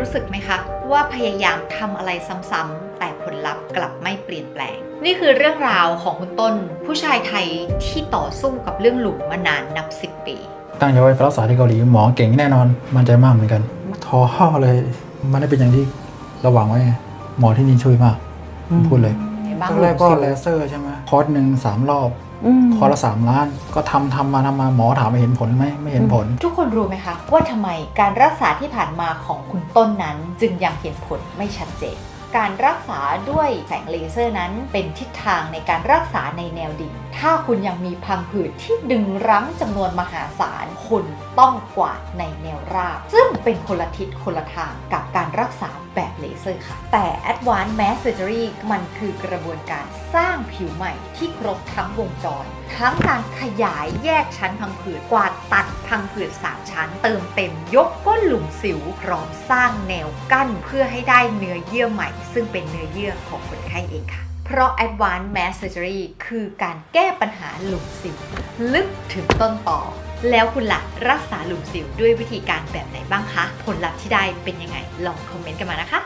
รู้สึกไหมคะ ว่าพยายามทำอะไรซ้ำๆแต่ผลลัพธ์กลับไม่เปลี่ยนแปลง นี่คือเรื่องราวของคุณต้น ผู้ชายไทยที่ต่อสู้กับเรื่องหลุมมานานนับสิบปี ตั้งใจไว้ไปรักษาที่เกาหลีหมอเก่งแน่นอนมั่นใจมากเหมือนกันท้อเลยมันได้เป็นอย่างที่ระหวังไว้ไงหมอที่นี่ช่วยมากผมพูดเลยบางตอนแรกก็เลเซอร์ใช่ไหม คอร์สหนึ่งสามรอบคอร์สละสามล้าน ก็ทำทำมาทำมาหมอถามว่าเห็นผลไหมไม่เห็นผล ทุกคนรู้ไหมคะ ว่าทำไมการรักษาที่ผ่านมาของคุณต้นนั้น จึงยังเห็นผลไม่ชัดเจนการรักษาด้วยแสงเลเซอร์นั้นเป็นทิศทางในการรักษาในแนวดิ่ง ถ้าคุณยังมีพังผืดที่ดึงรั้งจำนวนมหาศาล คุณต้องกวาดในแนวราบ ซึ่งเป็นคนละทิศคนละทางกับการรักษาแบบ เซอร์ค่ะ แต่ Advanced Mass Surgery มันคือกระบวนการสร้างผิวใหม่ที่ครบทั้งวงจร ทั้งการขยายแยกชั้นพังผืดกวาดตัดพังผืด3ชั้น เติมเต็มยกก้นหลุมสิว พร้อมสร้างแนวกั้นเพื่อให้ได้เนื้อเยื่อใหม่ ซึ่งเป็นเนื้อเยื่อของคนไข้เองค่ะเพราะ Advanced Mass Surgery คือการแก้ปัญหาหลุมสิว ลึกถึงต้นต่อ แล้วคุณหลักรักษาหลุมสิวด้วยวิธีการแบบไหนบ้างคะ ผลลัพธ์ที่ได้เป็นยังไง ลองคอมเมนต์กันมานะคะ